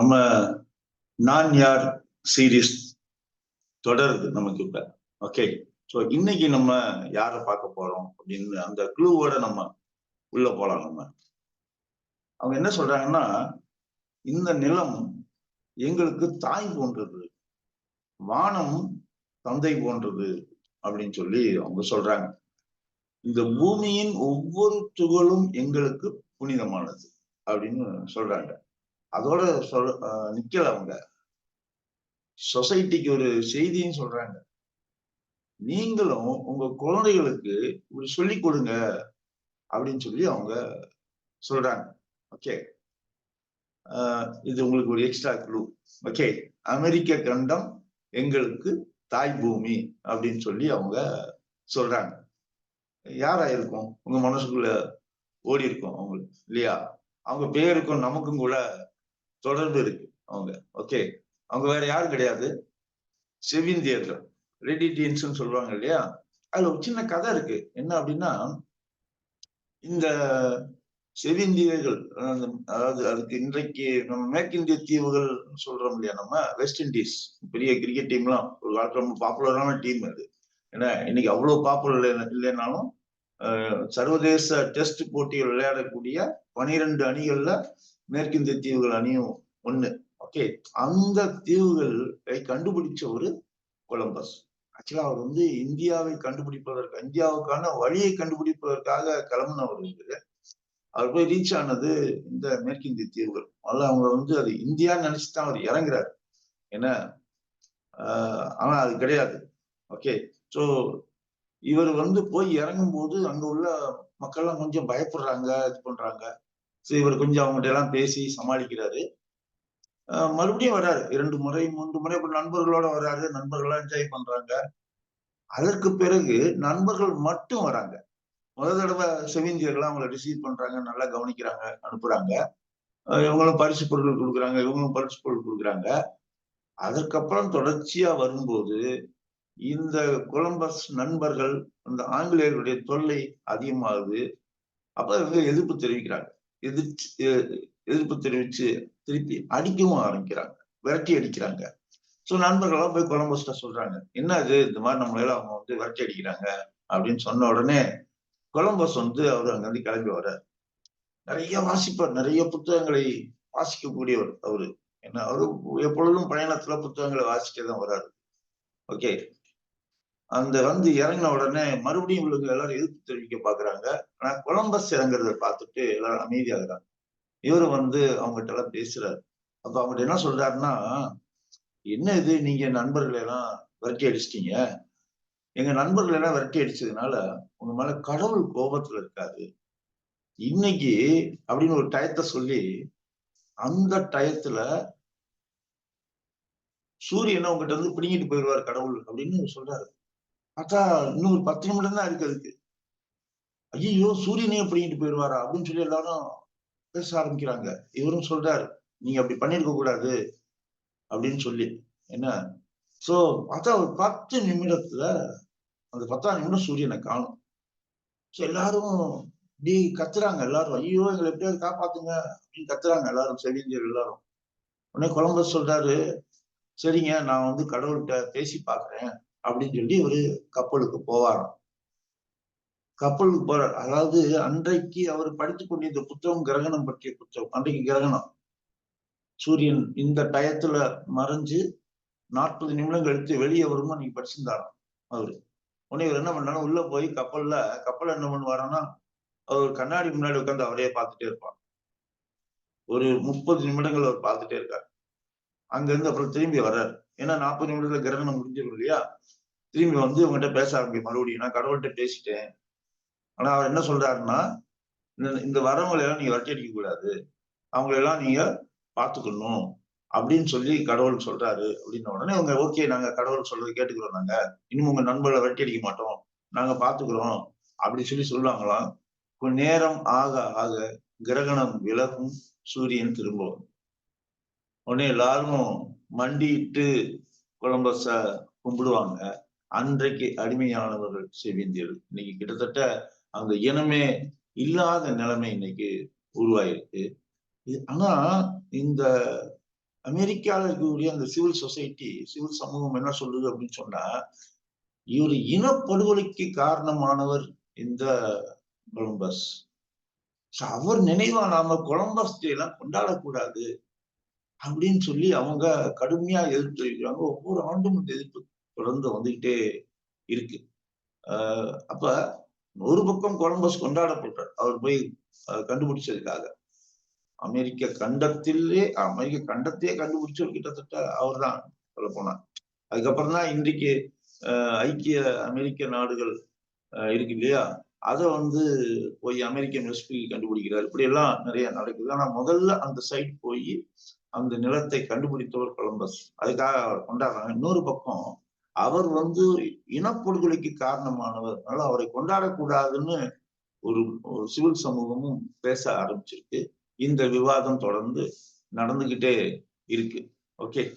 நம்ம நான் யார் சீரீஸ் தொடருது நமக்கு இப்ப. ஓகே ஸோ இன்னைக்கு நம்ம யாரை பார்க்க போறோம் அப்படின்னு அந்த க்ளூவோட நம்ம உள்ள போலாம் நம்ம. அவங்க என்ன சொல்றாங்கன்னா இந்த நிலம் எங்களுக்கு தாய் போன்றது வானம் தந்தை போன்றது அப்படின்னு சொல்லி அவங்க சொல்றாங்க. இந்த பூமியின் ஒவ்வொரு துகளும் எங்களுக்கு புனிதமானது அப்படின்னு சொல்றாங்க. அதோட சொல் நிக்கல அவங்க. சொசைட்டிக்கு ஒரு செய்தியும் சொல்றாங்க. நீங்களும் உங்க குழந்தைகளுக்கு இப்படி சொல்லி கொடுங்க அப்படின்னு சொல்லி அவங்க சொல்றாங்க. ஓகே இது உங்களுக்கு ஒரு எக்ஸ்ட்ரா க்ளூ ஓகே அமெரிக்க கண்டம் எங்களுக்கு தாய் பூமி அப்படின்னு சொல்லி அவங்க சொல்றாங்க. யாரா இருக்கும்? உங்க மனசுக்குள்ள ஓடி இருக்கும் அவங்களுக்கு இல்லையா? அவங்க பேருக்கும் நமக்கும் கூட தொடர்பு இருக்கு அவங்க. ஓகே அவங்க வேற யாரும் கிடையாது. செவிந்தியர்கள் ரெடிடியன்ஸ் சொல்லுவாங்க இல்லையா? அதுல ஒரு சின்ன கதை இருக்கு. என்ன அப்படின்னா இந்த செவிந்தியர்கள் அதாவது அதுக்கு இன்றைக்கு நம்ம மேற்கிந்திய தீவுகள் சொல்றோம் இல்லையா நம்ம? வெஸ்ட் இண்டீஸ் பெரிய கிரிக்கெட் டீம்லாம் ஒரு காலத்துல ரொம்ப பாப்புலரான டீம் அது. ஏன்னா இன்னைக்கு அவ்வளவு பாப்புலர் இல்லைனாலும் சர்வதேச டெஸ்ட் போட்டிகள் விளையாடக்கூடிய பனிரெண்டு அணிகள்ல மேற்கிந்திய தீவுகள் அணியும் ஒண்ணு. ஓகே அந்த தீவுகளை கண்டுபிடிச்ச ஒரு கொலம்பஸ். ஆக்சுவலா அவர் வந்து இந்தியாவை கண்டுபிடிப்பதற்கு இந்தியாவுக்கான வழியை கண்டுபிடிப்பதற்காக கிளம்புனவர் வந்து அவர் போய் ரீச் ஆனது இந்த மேற்கிந்திய தீவுகள். முதல்ல அவங்க வந்து அது இந்தியான்னு நினைச்சுதான் அவர் இறங்குறாரு. ஏன்னா ஆனா அது கிடையாது. ஓகே ஸோ இவர் வந்து போய் இறங்கும் போது அங்க உள்ள மக்கள்லாம் கொஞ்சம் பயப்படுறாங்க இது பண்றாங்க. ஸோ இவர் கொஞ்சம் அவங்ககிட்ட எல்லாம் பேசி சமாளிக்கிறாரு. மறுபடியும் வர்றாரு இரண்டு முறை மூன்று முறை இப்ப நண்பர்களோட வர்றாரு நண்பர்கள்லாம் என்ஜாய் பண்றாங்க. அதற்கு பிறகு நண்பர்கள் மட்டும் வராங்க. முதல் தடவை செவிந்தியர்கள்லாம் அவங்கள ரிசீவ் பண்றாங்க. நல்லா கவனிக்கிறாங்க அனுப்புறாங்க. இவங்களும் பரிசு பொருட்கள் கொடுக்குறாங்க. இவங்களும் பரிசு பொருள் கொடுக்குறாங்க. அதற்கப்புறம் தொடர்ச்சியா வரும்போது இந்த கொலம்பஸ் நண்பர்கள் அந்த ஆங்கிலேயர்களுடைய தொல்லை அதிகமாகுது. அப்ப இவங்க எதிர்ப்பு தெரிவிக்கிறாங்க. எதிர்த்து எதிர்ப்பு தெரிவிச்சு திருப்பி அடிக்கவும் ஆரம்பிக்கிறாங்க. விரட்டி அடிக்கிறாங்க. ஸோ நண்பர்கள்லாம் போய் கொலம்பஸ்ட சொல்றாங்க. என்ன அது இந்த மாதிரி நம்மளால அவங்க வந்து விரட்டி அடிக்கிறாங்க அப்படின்னு சொன்ன உடனே கொலம்பஸ் வந்து அவர் அங்கிருந்து கிளம்பி வர்றார். நிறைய வாசிப்பார். நிறைய புத்தகங்களை வாசிக்கக்கூடியவர் அவரு. ஏன்னா அவரு எப்பொழுதும் பயணத்துல புத்தகங்களை வாசிக்க தான் வர்றாரு. ஓகே அந்த வந்து இறங்கின உடனே மறுபடியும் இவங்களுக்கு எல்லாரும் எதிர்ப்பு தெரிவிக்க பாக்குறாங்க. ஆனா கொலம்பஸ் இறங்குறத பார்த்துட்டு எல்லாரும் அமைதியாகிறாங்க. இவரு வந்து அவங்ககிட்ட எல்லாம் பேசுறாரு. அப்ப அவங்ககிட்ட என்ன சொல்றாருன்னா என்ன இது? நீங்க நண்பர்களை எல்லாம் விரட்டி அடிச்சிட்டீங்க. எங்க நண்பர்கள் எல்லாம் விரட்டி அடிச்சதுனால உங்க மேல கடவுள் கோபத்துல இருக்காது இன்னைக்கு அப்படின்னு ஒரு டயத்தை சொல்லி அந்த டயத்துல சூரியனை உங்ககிட்ட வந்து பிடிங்கிட்டு போயிடுவார் கடவுள் அப்படின்னு சொல்றாரு. அக்கா இன்னும் ஒரு பத்து நிமிடம் தான் இருக்கு அதுக்கு. ஐயோ சூரியனே பிடிங்கிட்டு போயிடுவாரா? அப்படின்னு சொல்லி எல்லாரும் பேச ஆரம்பிக்கிறாங்க. இவரும் சொல்றாரு நீங்க அப்படி பண்ணிருக்க கூடாது அப்படின்னு சொல்லி. என்ன? சோ பார்த்தா ஒரு பத்து நிமிடத்துல அந்த பத்தாம் நிமிடம் சூரியனை காணும். ஸோ எல்லாரும் இப்படி கத்துறாங்க எல்லாரும். ஐயோ எங்களை எப்படியாவது காப்பாத்துங்க அப்படின்னு கத்துறாங்க எல்லாரும் செவிலியர் எல்லாரும். உடனே கொலம்பஸ் சொல்றாரு சரிங்க நான் வந்து கடவுள்கிட்ட பேசி பாக்குறேன் அப்படின்னு சொல்லி ஒரு கப்பலுக்கு போவாராம். கப்பலுக்கு போறார் அதாவது அன்றைக்கு அவர் படித்து கொண்டிருந்த புத்தகம் கிரகணம் பற்றிய புத்தகம் அன்றைக்கு கிரகணம். சூரியன் இந்த டயத்துல மறைஞ்சு நாற்பது நிமிடம் கழித்து வெளியே வருமா நீங்க படிச்சிருந்தாராம் அவரு. உடனே இவர் என்ன பண்ணாலும் உள்ள போய் கப்பல்ல கப்பல் என்ன பண்ணுவாருன்னா அவர் கண்ணாடி முன்னாடி உட்காந்து அவரே பார்த்துட்டே இருப்பார். ஒரு முப்பது நிமிடங்கள் அவர் பார்த்துட்டே இருக்கார். அங்க இருந்து அப்புறம் திரும்பி வர்றாரு. ஏன்னா நாற்பது நிமிடத்துல கிரகணம் முடிஞ்சிடும் இல்லையா? திரும்பி வந்து உங்ககிட்ட பேச ஆரம்பிக்கும். மறுபடியும் நான் கடவுள்கிட்ட பேசிட்டேன். ஆனா அவர் என்ன சொல்றாருன்னா இந்த வரவங்களை எல்லாம் நீங்க வட்டி அடிக்க கூடாது. அவங்களெல்லாம் நீங்க பாத்துக்கணும் அப்படின்னு சொல்லி கடவுள் சொல்றாரு அப்படின்ன உடனே அவங்க ஓகே நாங்க கடவுள் சொல்றது கேட்டுக்கிறோம் நாங்க. இன்னும் உங்க நண்பர்களை வெட்டி அடிக்க மாட்டோம். நாங்க பாத்துக்கிறோம் அப்படி சொல்லி சொல்லுவாங்களாம். கொஞ்ச நேரம் ஆக ஆக கிரகணம் விலகும் சூரியன் திரும்பவும் உடனே எல்லாரும் மண்டிட்டு கொலம்பஸ கும்பிடுவாங்க. அன்றைக்கு அடிமையானவர்கள் செவிந்தியர்கள் இன்னைக்கு கிட்டத்தட்ட அந்த இனமே இல்லாத நிலைமை இன்னைக்கு உருவாயிருக்கு. ஆனா இந்த அமெரிக்காவில் இருக்கக்கூடிய அந்த சிவில் சொசைட்டி சிவில் சமூகம் என்ன சொல்லுது அப்படின்னு சொன்னா இவர் இனப்படுகொலைக்கு காரணமானவர் இந்த கொலம்பஸ். அவர் நினைவா நாம கொலம்பஸ் எல்லாம் கொண்டாடக்கூடாது அப்படின்னு சொல்லி அவங்க கடுமையா எதிர்த்து வைக்கிறாங்க ஒவ்வொரு ஆண்டும் இந்த எதிர்ப்பு தொடர்ந்து வந்துகிட்டே இருக்கு. அப்ப ஒரு பக்கம் கொலம்பஸ் கொண்டாடப்பட்டார். அவர் போய் கண்டுபிடிச்சதுக்காக. அமெரிக்க கண்டத்திலே அமெரிக்க கண்டத்தையே கண்டுபிடிச்சவர் கிட்டத்தட்ட அவர் தான் சொல்ல போனார். அதுக்கப்புறம் தான் இன்றைக்கு ஐக்கிய அமெரிக்க நாடுகள் இருக்கு இல்லையா? அதை வந்து போய் அமெரிக்கன் ரெசிபி கண்டுபிடிக்கிறார். இப்படி எல்லாம் நிறைய நடக்குது. ஆனா முதல்ல அந்த சைட் போய் அந்த நிலத்தை கண்டுபிடித்தவர் கொலம்பஸ். அதுக்காக அவர் கொண்டாடுறாங்க. இன்னொரு பக்கம் அவர் வந்து இனப்படுகொலைக்கு காரணமானவர். அதனால அவரை கொண்டாடக்கூடாதுன்னு ஒரு சிவில் சமூகமும் பேச ஆரம்பிச்சிருக்கு. இந்த விவாதம் தொடர்ந்து நடந்துகிட்டே இருக்கு. ஓகே.